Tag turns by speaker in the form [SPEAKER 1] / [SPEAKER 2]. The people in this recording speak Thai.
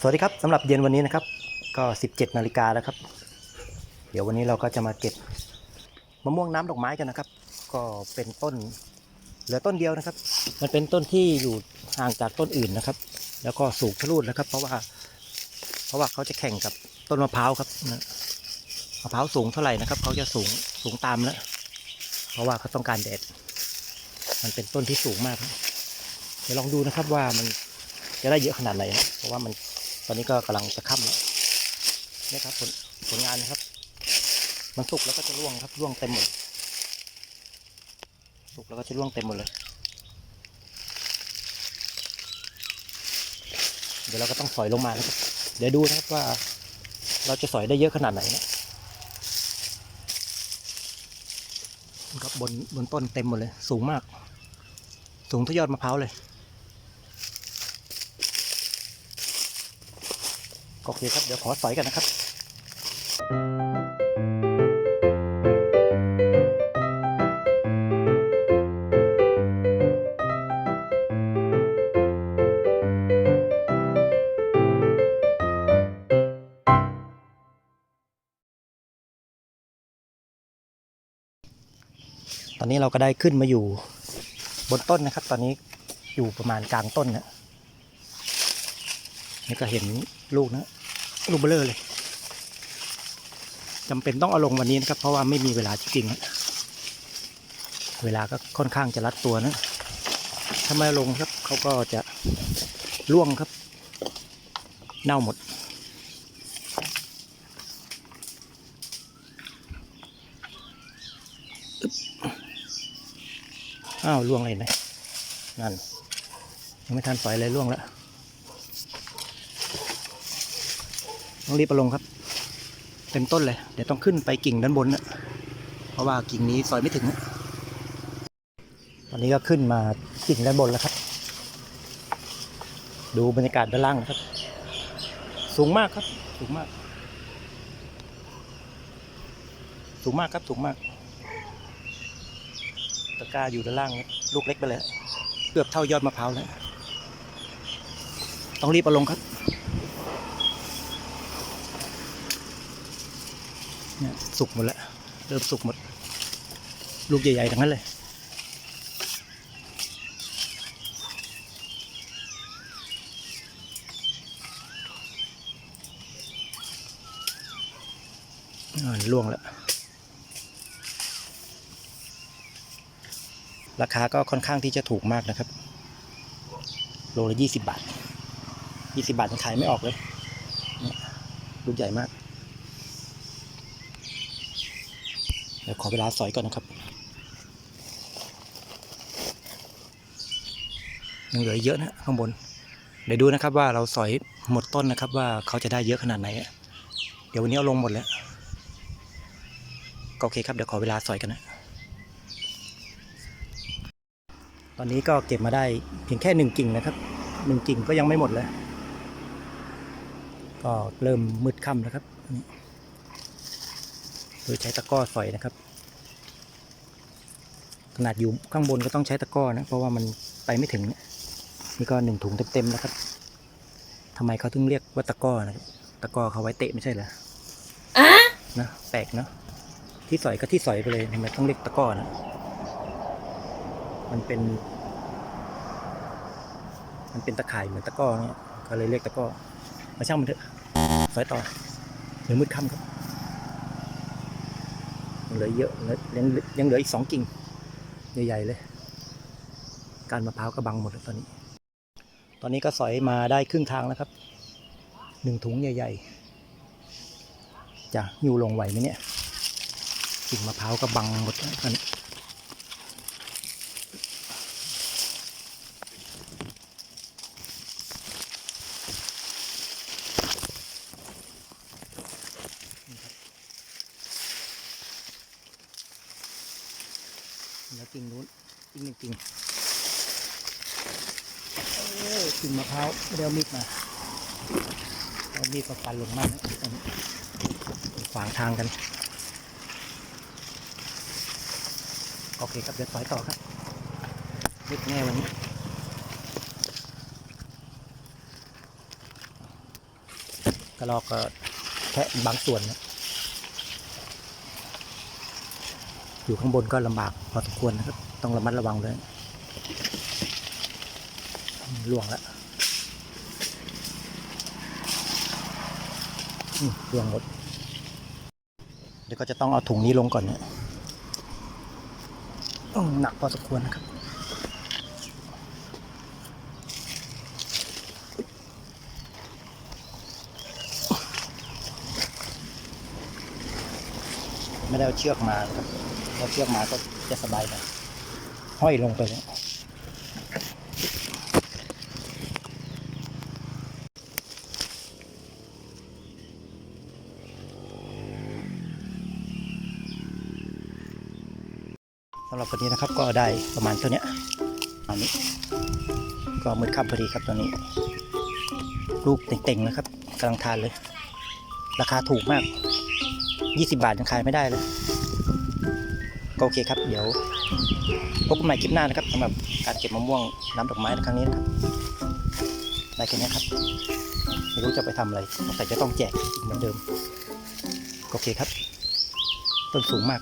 [SPEAKER 1] สวัสดีครับสำหรับเย็นวันนี้นะครับ ก็ 17นาฬิกาแล้วครับ เดี๋ยววันนี้เราก็จะมาเก็บมะม่วงน้ำดอกไม้กันนะครับ ก็เป็นต้นเหลือต้นเดียวนะครับ มันเป็นต้นที่อยู่ห่างจากต้นอื่นนะครับ แล้วก็สูงทะลุนะครับ เพราะว่า เพราะว่าเขาจะแข่งกับต้นมะพร้าวครับนะมะพร้าวสูงเท่าไหร่นะครับเขาจะสูงสูงตามแล้วเพราะว่าเขาต้องการแดดมันเป็นต้นที่สูงมาก เดี๋ยวลองดูนะครับว่ามันจะได้เยอะขนาดไหนนะเพราะว่ามัน ตอนนี้ก็กำลังจะค่ำแล้วนี่ครับผลผลงานนะครับ มันสุกแล้วก็จะร่วงครับร่วงเต็มหมดสุกแล้วก็จะร่วงเต็มหมดเลย เดี๋ยวเราก็ต้องสอยลงมานะครับเดี๋ยวดูนะครับว่า เราจะสอยได้เยอะขนาดไหนนะครับบนบนต้นเต็มหมดเลย สูงมาก สูงเท่ายอดมะพร้าวเลย โอเคครับ เดี๋ยวขอสอยกันนะครับ ตอนนี้เราก็ได้ขึ้นมาอยู่บนต้นนะครับ ตอนนี้อยู่ประมาณกลางต้นนะนี่ก็เห็นลูกนะ ลูกเบลอเลยจำเป็นต้องเอาลงวันนี้นะครับ เพราะว่าไม่มีเวลาจริงๆเวลาก็ค่อนข้างจะรัดตัวนะถ้าไม่ลงครับเขาก็จะร่วงครับ เน่าหมดอ้าวล่วงอะไรไหมนั่นยังไม่ทันปล่อยเลยล่วงแล้ว ต้องรีบเอาลงครับ เต็มต้นเลย เดี๋ยวต้องขึ้นไปกิ่งด้านบนนะเพราะว่ากิ่งนี้ซอยไม่ถึงนะตอนนี้ก็ขึ้นมากิ่งด้านบนแล้วครับ ดูบรรยากาศด้านล่างนะครับ สูงมากครับ สูงมาก สูงมากครับ สูงมาก ตะกร้าอยู่ด้านล่างนะลูกเล็กไปเลย เกือบเท่ายอดมะพร้าวแล้ว ต้องรีบเอาลงครับ เนี่ยสุกหมดแล้ว เริ่มสุกหมด ลูกใหญ่ๆทั้งนั้นเลยล่วงแล้ว ราคาก็ค่อนข้างที่จะถูกมากนะครับ โลละยี่สิบบาทยี่สิบาทยังขายไม่ออกเลย ลูกใหญ่มาก เดี๋ยวขอเวลาสอยก่อนนะครับ ยังเหลือเยอะนะข้างบน เดี๋ยวดูนะครับว่าเราสอยหมดต้นนะครับ ว่าเขาจะได้เยอะขนาดไหน เดี๋ยววันนี้เอาลงหมดแล้วก็โอเคครับเดี๋ยวขอเวลาสอยกันนะตอนนี้ก็เก็บมาได้เพียงแค่หนึ่งกิ่งนะครับหนึ่งกิ่งก็ยังไม่หมดเลย ก็เริ่มมืดค่ำแล้วครับนี่ โดยใช้ตะกร้อสอยนะครับ ขนาดอยู่ข้างบนก็ต้องใช้ตะกร้อนะ เพราะว่ามันไปไม่ถึงนี่ก็หนึ่งถุงเต็มๆแล้วครับทำไมเขาถึงเรียกว่าตะกร้อนะครับตะกร้อเขาไว้เตะไม่ใช่เหรอนะแปลกเนาะที่สอยก็ที่สอยไปเลยทำไมต้องเรียกตะกร้อนะมันเป็น มันเป็นตะข่ายเหมือนตะกร้อเนี่ยก็เลยเรียกตะกร้อมาช่างมันเถอะสอยต่อเดี๋ยวมืดค่ำครับยัง เหลือเยอะเหลือยังยังเหลืออีกสองกิ่งใหญ่ๆเลยการมะพร้าวก็บังหมดแล้วตอนนี้ ตอนนี้ก็สอยมาได้ครึ่งทางแล้วครับหนึ่งถุงใหญ่ๆจะอยู่ลงไหวไหมเนี่ยกิ่งมะพร้าวก็บังหมดแล้วตอนนี้ แล้วกิ่งนู้นกิ่งหนึ่งกิ่งเอ้ยกิ่งมะพร้าวไม่ได้เอามีดมาเอามีดมาฟันลงมานะขวางทางกัน โอเคครับเดี๋ยวสอยต่อครับนิดแง่วันนี้กระรอกก็แค่บางส่วนนะ อยู่ข้างบนก็ลำบากพอสมควรนะครับต้องระมัดระวังเลยล่วงแล้วล่วงหมดเดี๋ยวก็จะต้องเอาถุงนี้ลงก่อนเนี่ยอืมหนักพอสมควรนะครับไม่ได้เอาเชือกมาครับ เอาเชือกมาก็จะสบายหน่อยห้อยลงไปเลยสำหรับวันนี้นะครับก็ได้ประมาณตัวเนี้ยอันนี้ ก็มืดค่ำพอดีครับตัวนี้ ลูกเต่งๆนะครับกำลังทานเลย ราคาถูกมาก 20 บาทยังขายไม่ได้เลย ก็โอเคครับ เดี๋ยวพบกันใหม่คลิปหน้านะครับสำหรับการเก็บมะม่วงน้ำดอกไม้ในครั้งนี้นะครับได้แค่นี้ครับ ไม่รู้จะไปทำอะไรแต่จะต้องแจกอีกเหมือนเดิมก็โอเคครับ ต้นสูงมาก